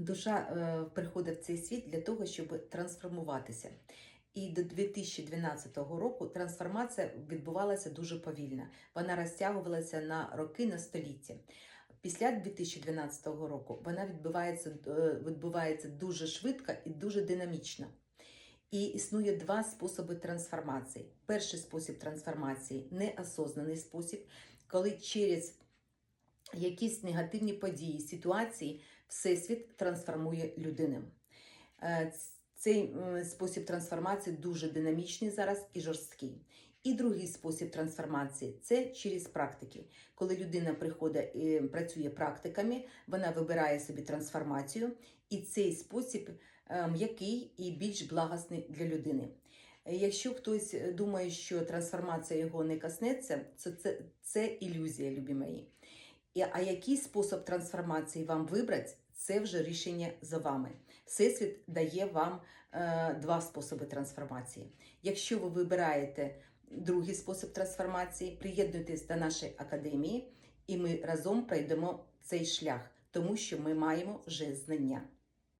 Душа е, приходить в цей світ для того, щоб трансформуватися. І до 2012 року трансформація відбувалася дуже повільно. Вона розтягувалася на роки, на століття. Після 2012 року вона відбувається, е, відбувається дуже швидко і дуже динамічно. І існує два способи трансформації. Перший спосіб трансформації неосознаний спосіб, коли через якісь негативні події, ситуації Всесвіт трансформує людину. Е, Цей спосіб трансформації дуже динамічний зараз і жорсткий. І другий спосіб трансформації це через практики. Коли людина приходить і працює практиками, вона вибирає собі трансформацію, і цей спосіб е, м'який і більш благосний для людини. Е, Якщо хтось е, думає, що трансформація його не коснеться, це, це, це ілюзія, любі мої. А який спосіб трансформації вам вибрати, це вже рішення за вами. Всесвіт дає вам е, два способи трансформації. Якщо ви вибираєте другий спосіб трансформації, приєднуйтесь до нашої академії, і ми разом пройдемо цей шлях, тому що ми маємо вже знання.